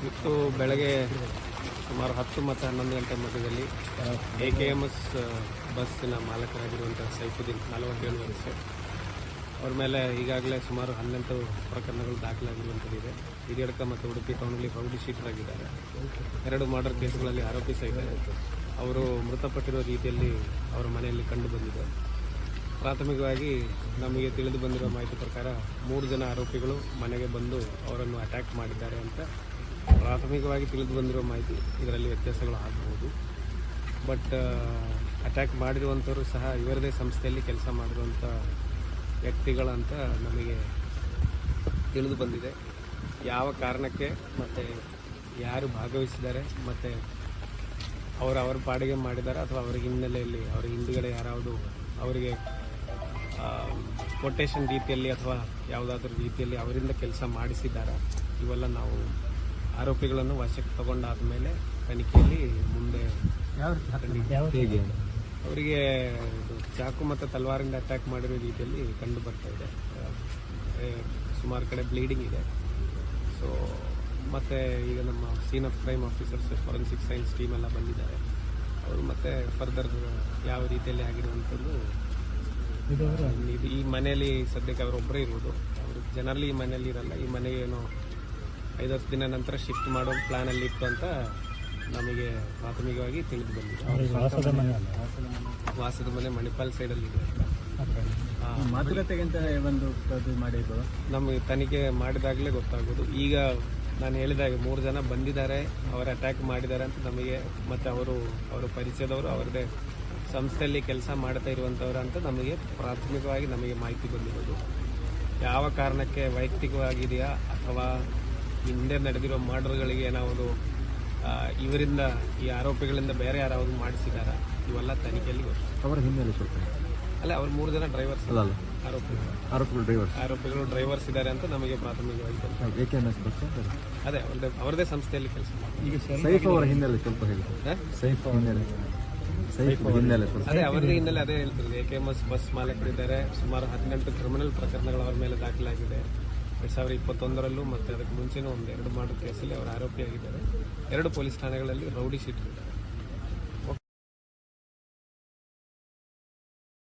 ಇವತ್ತು ಬೆಳಗ್ಗೆ ಸುಮಾರು ಹತ್ತು ಮತ್ತು ಹನ್ನೊಂದು ಗಂಟೆ ಮಧ್ಯದಲ್ಲಿ ಎ ಕೆ ಎಂ ಎಸ್ ಬಸ್ಸಿನ ಮಾಲಕರಾಗಿರುವಂಥ ಸೈಫುದ್ದೀನ್ ನಲವತ್ತೇಳು ವರ್ಷ. ಅವ್ರ ಮೇಲೆ ಈಗಾಗಲೇ ಸುಮಾರು ಹನ್ನೆಂಟು ಪ್ರಕರಣಗಳು ದಾಖಲಾಗಿರುವಂಥದ್ದಿದೆ. ಹಿರಿಯಡ್ಕ ಮತ್ತು ಉಡುಪಿ ಟೌನಲ್ಲಿ ರೌಡಿ ಶೀಟರ್ ಆಗಿದ್ದಾರೆ ಎರಡು ಮರ್ಡರ್ ಕೇಸ್ಗಳಲ್ಲಿ ಆರೋಪಿ ಸಹಿತ ಅವರು ಮೃತಪಟ್ಟಿರೋ ರೀತಿಯಲ್ಲಿ ಅವರ ಮನೆಯಲ್ಲಿ ಕಂಡು ಬಂದಿದೆ. ಪ್ರಾಥಮಿಕವಾಗಿ ನಮಗೆ ತಿಳಿದು ಬಂದಿರೋ ಮಾಹಿತಿ ಪ್ರಕಾರ ಮೂರು ಜನ ಆರೋಪಿಗಳು ಮನೆಗೆ ಬಂದು ಅವರನ್ನು ಅಟ್ಯಾಕ್ ಮಾಡಿದ್ದಾರೆ ಅಂತ ಪ್ರಾಥಮಿಕವಾಗಿ ತಿಳಿದು ಬಂದಿರೋ ಮಾಹಿತಿ ಇದರಲ್ಲಿ ವ್ಯತ್ಯಾಸಗಳು ಆಗಬಹುದು. ಬಟ್ ಅಟ್ಯಾಕ್ ಮಾಡಿರುವಂಥವರು ಸಹ ಇವರದೇ ಸಂಸ್ಥೆಯಲ್ಲಿ ಕೆಲಸ ಮಾಡಿರುವಂಥ ವ್ಯಕ್ತಿಗಳಂತ ನಮಗೆ ತಿಳಿದು ಬಂದಿದೆ. ಯಾವ ಕಾರಣಕ್ಕೆ ಮತ್ತು ಯಾರು ಭಾಗವಹಿಸಿದ್ದಾರೆ ಮತ್ತು ಅವರು ಅವರ ಪಾಡಿಗೆ ಮಾಡಿದ್ದಾರೆ ಅಥವಾ ಅವರ ಹಿನ್ನೆಲೆಯಲ್ಲಿ ಅವರ ಹಿಂದುಗಡೆ ಯಾರಾವುದು ಅವರಿಗೆ ಕೊಟೇಶನ್ ರೀತಿಯಲ್ಲಿ ಅಥವಾ ಯಾವುದಾದ್ರೂ ರೀತಿಯಲ್ಲಿ ಅವರಿಂದ ಕೆಲಸ ಮಾಡಿಸಿದ್ದಾರೆ? ಇವೆಲ್ಲ ನಾವು ಆರೋಪಿಗಳನ್ನು ವಶಕ್ಕೆ ತಗೊಂಡಾದ ಮೇಲೆ ತನಿಖೆಯಲ್ಲಿ ಮುಂದೆ ಹೇಗೆ? ಅವರಿಗೆ ಚಾಕು ಮತ್ತು ತಲ್ವಾರಿಂದ ಅಟ್ಯಾಕ್ ಮಾಡಿರೋ ರೀತಿಯಲ್ಲಿ ಕಂಡು ಬರ್ತಾ ಇದೆ. ಸುಮಾರು ಕಡೆ ಬ್ಲೀಡಿಂಗ್ ಇದೆ. ಸೊ ಮತ್ತೆ ಈಗ ನಮ್ಮ scene of crime officers forensic science team ಎಲ್ಲ ಬಂದಿದ್ದಾರೆ. ಅವರು ಮತ್ತೆ ಫರ್ದರ್ ಯಾವ ರೀತಿಯಲ್ಲಿ ಆಗಿರುವಂಥದ್ದು ಇದು ಈ ಮನೆಯಲ್ಲಿ ಸದ್ಯಕ್ಕೆ ಅವರೊಬ್ಬರೇ ಇರುವುದು ಅವರು ಜನರಲಿ ಈ ಮನೆಯಲ್ಲಿ ಇರಲ್ಲ ಈ ಮನೆಗೇನು ಏನೋ ಐದತ್ತು ದಿನ ನಂತರ ಶಿಫ್ಟ್ ಮಾಡೋ ಪ್ಲ್ಯಾನಲ್ಲಿ ಇತ್ತು ಅಂತ ನಮಗೆ ಪ್ರಾಥಮಿಕವಾಗಿ ತಿಳಿದು ಬಂದಿದೆ. ವಾಸದ ಮನೆ ಮಣಿಪಾಲ್ ಸೈಡಲ್ಲಿ ಇದೆ. ಆ, ಮಾತುಕತೆಗಿಂತ ಒಂದು ಅದು ಮಾಡಿದ್ದು ನಮಗೆ ತನಿಖೆ ಮಾಡಿದಾಗಲೇ ಗೊತ್ತಾಗೋದು. ಈಗ ನಾನು ಹೇಳಿದಾಗ ಮೂರು ಜನ ಬಂದಿದ್ದಾರೆ, ಅವರ ಅಟ್ಯಾಕ್ ಮಾಡಿದ್ದಾರೆ ಅಂತ ನಮಗೆ ಮತ್ತು ಅವರು, ಅವರ ಪರಿಚಯದವರು ಅವರದೇ ಸಂಸ್ಥೆಯಲ್ಲಿ ಕೆಲಸ ಮಾಡ್ತಾ ಇರುವಂಥವ್ರು ಅಂತ ನಮಗೆ ಪ್ರಾಥಮಿಕವಾಗಿ ನಮಗೆ ಮಾಹಿತಿ ಬಂದಿರೋದು. ಯಾವ ಕಾರಣಕ್ಕೆ ವೈಯಕ್ತಿಕವಾಗಿದೆಯಾ ಅಥವಾ ಹಿಂದೆ ನಡೆದಿರೋ ಮರ್ಡರ್ಗಳಿಗೆ ಏನಾವುದು ಇವರಿಂದ ಈ ಆರೋಪಿಗಳಿಂದ ಬೇರೆ ಯಾರಾವುದು ಮಾಡಿಸಿದಾರಾ ಇವೆಲ್ಲ ತನಿಖೆಯಲ್ಲಿ ಅವರ ಹಿನ್ನೆಲೆ ಸ್ವಲ್ಪ ಅಲ್ಲ ಅವ್ರು ಮೂರು ಜನ ಡ್ರೈವರ್ಸ್ ಅಲ್ಲ ಅಲ್ಲ. ಆರೋಪಿಗಳು. ಆರೋಪಿಗಳು ಡ್ರೈವರ್ಸ್ ಆರೋಪಿಗಳು ಡ್ರೈವರ್ಸ್ ಇದ್ದಾರೆ ಅಂತ ನಮಗೆ ಪ್ರಾಥಮಿಕವಾಗಿ ಕೆಲಸ A K M S bus ಅದೇ ಅವ್ರದೇ ಅವರದೇ ಸಂಸ್ಥೆಯಲ್ಲಿ ಕೆಲಸ ಈಗ ಸೈಫ್ ಅವರ ಹಿನ್ನೆಲೆ ಸ್ವಲ್ಪ ಹೇಳಿ. ಸೈಫ್ ಅವರ ಹಿನ್ನೆಲೆ. ಸೈಫ್ ಹಿನ್ನೆಲೆ ಸ್ವಲ್ಪ. ಅದೇ ಅವರದೇ ಹಿನ್ನೆಲೆ ಅದೇ ಹೇಳ್ತಿರೋದು. A K M S bus ಮಾಲಕರಿದ್ದಾರೆ ಸುಮಾರು ಹದಿನೆಂಟು ಕ್ರಿಮಿನಲ್ ಪ್ರಕರಣಗಳು ಅವರ ಮೇಲೆ ದಾಖಲಾಗಿದೆ. ಎರಡ್ ಸಾವಿರದ ಇಪ್ಪತ್ತೊಂದರಲ್ಲೂ ಮತ್ತು ಅದಕ್ಕೆ ಮುಂಚೆನೂ ಒಂದು ಎರಡು ಮಾಡು ಕೇಸಲ್ಲಿ ಅವರು ಆರೋಪಿಯಾಗಿದ್ದಾರೆ. ಎರಡು ಪೊಲೀಸ್ ಠಾಣೆಗಳಲ್ಲಿ ರೌಡಿ ಶೀಟ್ ಇದ್ದಾರೆ